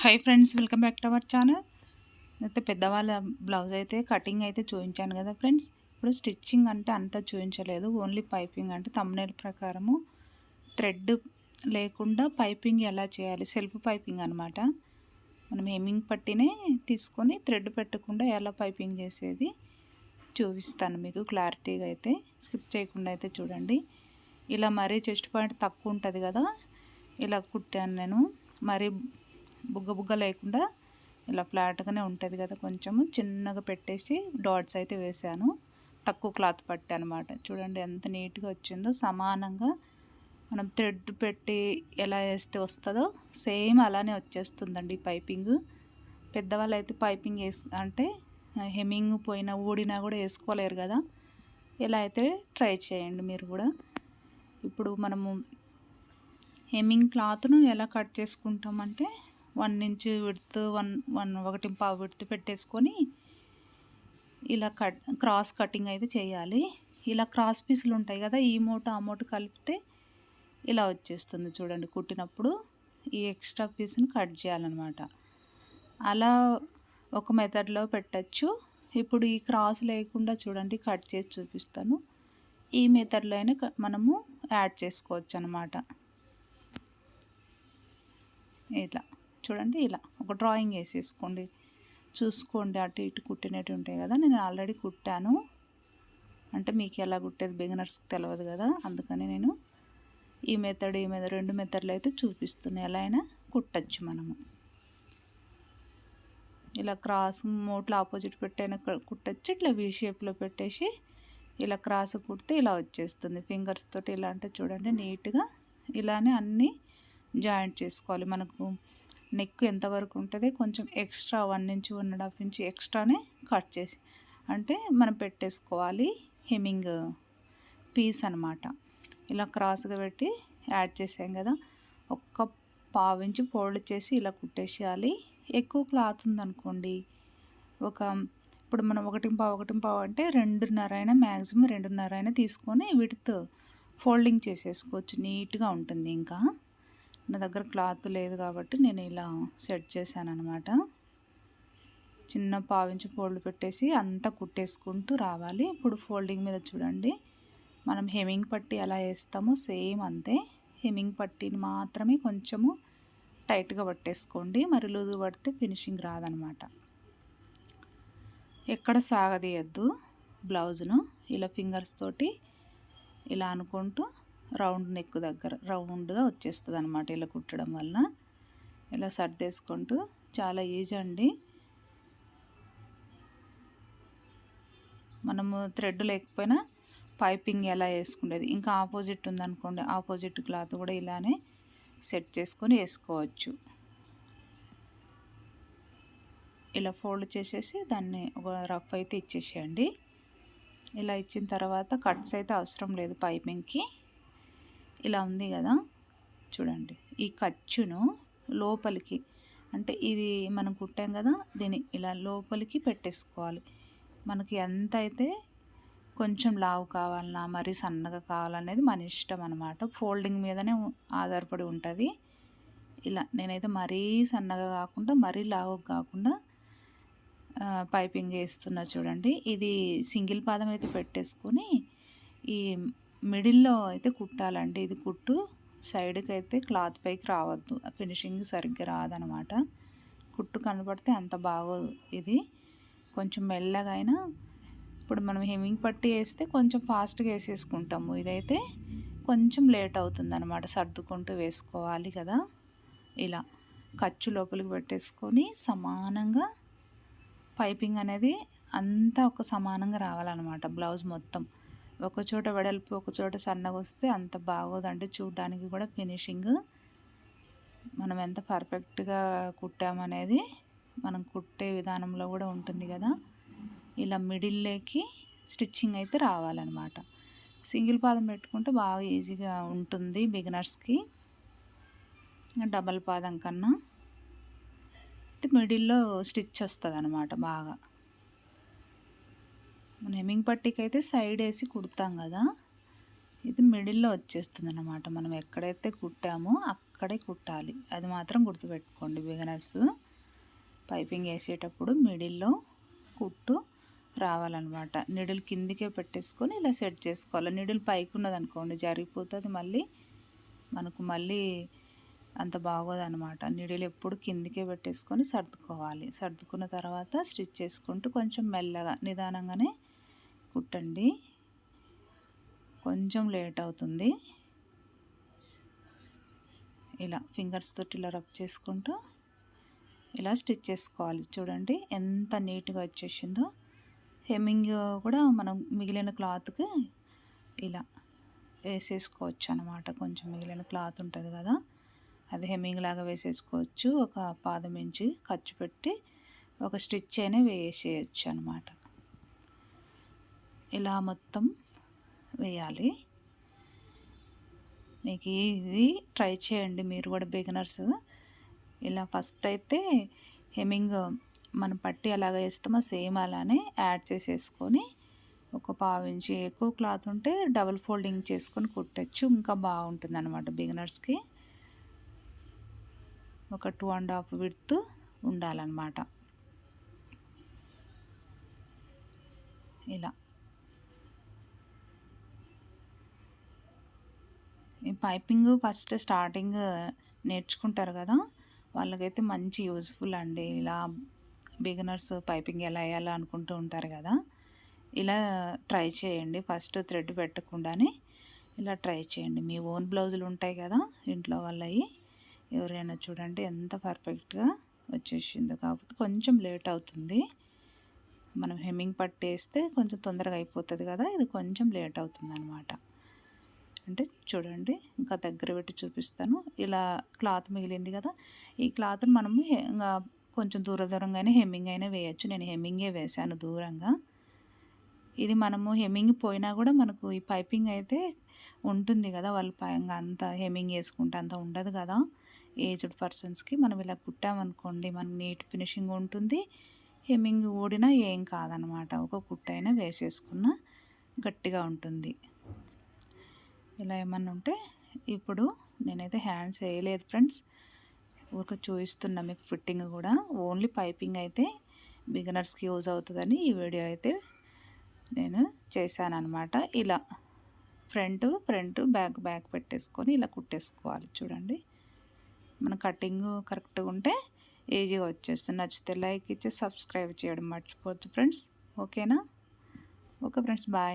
Hi friends welcome back to our channel అయితే పెద్దవాళ్ళ blouse అయితే కటింగ్ అయితే చూపించాను కదా ఫ్రెండ్స్ ఇప్పుడు స్టిచ్చింగ్ అంటే అంతా చూపించలేదు ఓన్లీ పైపింగ్ అంటే తమ్నేల్ ప్రకారము. థ్రెడ్ లేకుండా పైపింగ్ ఎలా చేయాలి? సెల్ఫ్ పైపింగ్ అనమాట మనం హెమ్మింగ్ పట్టినే తీసుకొని థ్రెడ్ పెట్టకుండా ఎలా పైపింగ్ చేసేది చూపిస్తాను మీకు క్లారిటీగా అయితే. స్కిప్ చేయకుండా అయితే చూడండి. ఇలా మరీ చెస్ట్ పాయింట్ తక్కువ ఉంటుంది కదా. ఇలా కుట్టాను నేను. మరీ బుగ్గ బుగ్గ లేకుండా ఇలా ఫ్లాట్గానే ఉంటుంది కదా కొంచెము. చిన్నగా పెట్టేసి డాట్స్ అయితే వేసాను. తక్కువ క్లాత్ పట్టి అనమాట చూడండి ఎంత నీట్గా వచ్చిందో. సమానంగా మనం థ్రెడ్ పెట్టి ఎలా వేస్తే వస్తుందో సేమ్ అలానే వచ్చేస్తుందండి పైపింగ్. పెద్దవాళ్ళు అయితే పైపింగ్ వేసు అంటే హెమ్మింగ్ పోయినా ఊడినా కూడా వేసుకోలేరు కదా. ఎలా అయితే ట్రై చేయండి మీరు కూడా. ఇప్పుడు మనము హెమ్మింగ్ క్లాత్ను ఎలా cut చేసుకుంటామంటే one inch width one one ఒకటి పావు విడ్త్ పెట్టేసుకొని ఇలా కట్ క్రాస్ కటింగ్ అయితే చేయాలి. ఇలా క్రాస్ పీసులు ఉంటాయి కదా ఈ మూట ఆ మూట కలిపితే ఇలా వచ్చేస్తుంది చూడండి కుట్టినప్పుడు. ఈ ఎక్స్ట్రా పీస్ని కట్ చేయాలన్నమాట. అలా ఒక మెథడ్లో పెట్టచ్చు. ఇప్పుడు ఈ క్రాస్ లేకుండా చూడండి కట్ చేసి చూపిస్తాను. ఈ మెథడ్లో అయినా మనము యాడ్ చేసుకోవచ్చు అనమాట ఇలా. చూడండి ఇలా. ఒక డ్రాయింగ్ వేసేసుకోండి. చూసుకోండి అటు ఇటు కుట్టినట్టు ఉంటాయి కదా. నేను ఆల్రెడీ కుట్టాను. అంటే మీకు ఎలా కుట్టేది బిగినర్స్కి తెలియదు కదా. అందుకని నేను ఈ మెథడ్ ఈ మెథడ్ రెండు మెథడ్లు అయితే చూపిస్తున్నాయి ఎలా అయినా కుట్టచ్చు మనము. ఇలా క్రాస్ మోట్లో ఆపోజిట్ పెట్టైనా కుట్టచ్చు. ఇట్లా వీ షేప్లో పెట్టేసి ఇలా క్రాస్ కుడితే ఇలా వచ్చేస్తుంది. ఫింగర్స్ తోటి ఇలా అంటే చూడండి నీట్గా ఇలానే అన్నీ జాయింట్ చేసుకోవాలి. మనకు నెక్ ఎంతవరకు ఉంటుంది కొంచెం extra one inch one and half inch ఎక్స్ట్రానే cut చేసి అంటే మనం పెట్టేసుకోవాలి హెమ్మింగ్ పీస్ అనమాట ఇలా క్రాస్గా పెట్టి యాడ్ చేసాం కదా ఒక్క పావు ఇంచు ఫోల్డ్ చేసి ఇలా కుట్టేసేయాలి. ఎక్కువ క్లాత్ ఉందనుకోండి ఒక ఇప్పుడు మనం ఒకటి పావు ఒకటి పావు అంటే రెండున్నర అయినా మ్యాక్సిమం రెండున్నర అయినా తీసుకొని విడుత్ ఫోల్డింగ్ చేసేసుకోవచ్చు నీట్గా ఉంటుంది ఇంకా. నా దగ్గర క్లాత్ లేదు కాబట్టి నేను ఇలా సెట్ చేశాను అనమాట చిన్న పావించి ఫోల్డ్ పెట్టేసి అంతా కుట్టేసుకుంటూ రావాలి. ఇప్పుడు ఫోల్డింగ్ మీద చూడండి. మనం హెమింగ్ పట్టి ఎలా వేస్తామో సేమ్ అంతే. హెమింగ్ పట్టిని మాత్రమే కొంచెము టైట్గా పట్టేసుకోండి. మరి లూజు పడితే ఫినిషింగ్ రాదనమాట ఎక్కడ సాగదీయద్దు బ్లౌజ్ను. ఇలా ఫింగర్స్ తోటి ఇలా అనుకుంటూ రౌండ్ నెక్ దగ్గర రౌండ్గా వచ్చేస్తుంది అనమాట ఇలా కుట్టడం వల్ల ఇలా సర్దేసుకుంటూ చాలా ఈజీ అండి. మనము థ్రెడ్ లేకపోయినా పైపింగ్ ఎలా వేసుకునేది ఇంకా ఆపోజిట్ ఉందనుకోండి ఆపోజిట్ క్లాత్ కూడా ఇలానే సెట్ చేసుకొని వేసుకోవచ్చు. ఇలా ఫోల్డ్ చేసేసి దాన్ని ఒక రఫ్ అయితే ఇచ్చేసేయండి. ఇలా ఇచ్చిన తర్వాత కట్స్ అయితే అవసరం లేదు పైపింగ్కి. ఇలా ఉంది కదా. చూడండి ఈ ఖర్చును లోపలికి అంటే ఇది మనం కుట్టాం కదా దీన్ని ఇలా లోపలికి పెట్టేసుకోవాలి. మనకి ఎంత అయితే కొంచెం లావు కావాలన్నా మరీ సన్నగా కావాలనేది మన ఇష్టం అనమాట ఫోల్డింగ్ మీదనే ఆధారపడి ఉంటుంది. ఇలా నేనైతే మరీ సన్నగా కాకుండా మరీ లావు కాకుండా పైపింగ్ వేస్తున్నా చూడండి. ఇది సింగిల్ పాదం అయితే పెట్టేసుకొని ఈ మిడిల్లో అయితే కుట్టాలండి. ఇది కుట్టు సైడ్కి అయితే క్లాత్ పైకి రావద్దు. ఫినిషింగ్ సరిగ్గా రాదనమాట. కుట్టు కనపడితే అంత బాగోదు ఇది. కొంచెం మెల్లగా అయినా ఇప్పుడు మనం హెమ్మింగ్ పట్టి వేస్తే కొంచెం ఫాస్ట్గా వేసేసుకుంటాము. ఇదైతే కొంచెం లేట్ అవుతుంది అనమాట సర్దుకుంటూ వేసుకోవాలి కదా. ఇలా ఖర్చు లోపలికి పెట్టేసుకొని సమానంగా పైపింగ్ అనేది అంతా ఒక సమానంగా రావాలన్నమాట బ్లౌజ్ మొత్తం. ఒక చోట వెడల్పు ఒక చోట సన్నగా వస్తే అంత బాగోదండి. చూడడానికి కూడా ఫినిషింగ్. మనం ఎంత పర్ఫెక్ట్గా కుట్టామనేది మనం కుట్టే విధానంలో కూడా ఉంటుంది కదా. ఇలా మిడిల్లోకి స్టిచ్చింగ్ అయితే రావాలన్నమాట. సింగిల్ పాదం పెట్టుకుంటే బాగా ఈజీగా ఉంటుంది బిగినర్స్కి. డబల్ పాదం కన్నా. మిడిల్లో స్టిచ్ వస్తుంది అనమాట బాగా. మన హెమ్మింగ్ పట్టీకి అయితే సైడ్ వేసి కుడతాం కదా. ఇది మిడిల్లో వచ్చేస్తుంది అనమాట మనం ఎక్కడైతే కుట్టామో అక్కడే కుట్టాలి. అది మాత్రం గుర్తుపెట్టుకోండి బిగినర్స్ పైపింగ్ వేసేటప్పుడు మిడిల్లో కుట్టు రావాలన్నమాట. నిడిల్ కిందికే పెట్టేసుకొని ఇలా సెట్ చేసుకోవాలి. నిడిల్ పైకి ఉన్నది అనుకోండి జరిగిపోతుంది మళ్ళీ మనకు మళ్ళీ అంత బాగోదనమాట నిడిల్ ఎప్పుడు కిందికే పెట్టేసుకొని సర్దుకోవాలి. సర్దుకున్న తర్వాత స్టిచ్ చేసుకుంటూ కొంచెం మెల్లగా నిదానంగానే కుట్టండి కొంచెం లేట్ అవుతుంది. ఇలా ఫింగర్స్ తోటి ఇలా రబ్ చేసుకుంటూ ఇలా స్టిచ్ చేసుకోవాలి. చూడండి ఎంత నీట్గా వచ్చేసిందో. హెమ్మింగ్ కూడా మనం మిగిలిన క్లాత్కి ఇలా వేసేసుకోవచ్చు అనమాట కొంచెం మిగిలిన క్లాత్ ఉంటుంది కదా. అది హెమ్మింగ్ లాగా వేసేసుకోవచ్చు. ఒక పాదం ఇంచి ఖర్చు పెట్టి ఒక స్టిచ్ అయినా వేసేయచ్చు అనమాట ఇలా మొత్తం వేయాలి. మీకు ఇది ట్రై చేయండి మీరు కూడా బిగినర్స్. ఇలా ఫస్ట్ అయితే హెమింగ్ మనం పట్టి ఎలాగ వేస్తామో? సేమ్ అలానే యాడ్ చేసేసుకొని ఒక పావు ఎక్కువ క్లాత్ ఉంటే డబుల్ ఫోల్డింగ్ చేసుకొని కుట్టచ్చు. ఇంకా బాగుంటుంది అనమాట బిగినర్స్కి. ఒక టూ అండ్ హాఫ్ విడ్త్ ఉండాలన్నమాట. ఇలా పైపింగ్ ఫస్ట్ స్టార్టింగ్ నేర్చుకుంటారు కదా వాళ్ళకైతే మంచి యూజ్ఫుల్ అండి. ఇలా బిగినర్స్ పైపింగ్ ఎలా వేయాలో అనుకుంటూ ఉంటారు కదా ఇలా ట్రై చేయండి. ఫస్ట్ థ్రెడ్ పెట్టకుండానే ఇలా ట్రై చేయండి. మీ ఓన్ బ్లౌజులు ఉంటాయి కదా ఇంట్లో వాళ్ళవి ఎవరైనా చూడండి ఎంత పర్ఫెక్ట్గా వచ్చేసిందో. కాకపోతే కొంచెం లేట్ అవుతుంది. మనం హెమ్మింగ్ పట్టేస్తే కొంచెం తొందరగా అయిపోతుంది కదా ఇది కొంచెం లేట్ అవుతుంది అనమాట అంటే చూడండి ఇంకా దగ్గర పెట్టి చూపిస్తాను. ఇలా క్లాత్ మిగిలింది కదా ఈ క్లాత్ని మనము ఇంకా కొంచెం దూర దూరంగానే హెమ్మింగ్ అయినా వేయచ్చు. నేను హెమ్మింగే వేశాను దూరంగా. ఇది మనము హెమ్మింగ్ పోయినా కూడా మనకు ఈ పైపింగ్ అయితే ఉంటుంది కదా వాళ్ళు పైగా అంత హెమ్మింగ్ వేసుకుంటే అంత ఉండదు కదా. ఏజ్డ్ పర్సన్స్కి మనం ఇలా కుట్టామనుకోండి మన నీట్ ఫినిషింగ్ ఉంటుంది. హెమ్మింగ్ ఊడినా ఏం కాదనమాట. ఒక కుట్టైనా వేసేసుకున్న గట్టిగా ఉంటుంది. ఇలా ఏమన్నా ఉంటే ఇప్పుడు నేనైతే హ్యాండ్స్ వేయలేదు ఫ్రెండ్స్. ఊరిక చూపిస్తున్నా మీకు ఫిట్టింగ్ కూడా. ఓన్లీ పైపింగ్ అయితే బిగినర్స్కి యూజ్ అవుతుందని ఈ వీడియో అయితే నేను చేశాను అనమాట ఇలా ఫ్రంట్ ఫ్రంట్ బ్యాక్ బ్యాక్ పెట్టేసుకొని ఇలా కుట్టేసుకోవాలి చూడండి. మన కటింగ్ కరెక్ట్గా ఉంటే ఈజీగా వచ్చేస్తుంది. నచ్చితే లైక్ ఇచ్చి సబ్స్క్రైబ్ చేయడం మర్చిపోద్దు ఫ్రెండ్స్. ఓకేనా? Okay friends bye.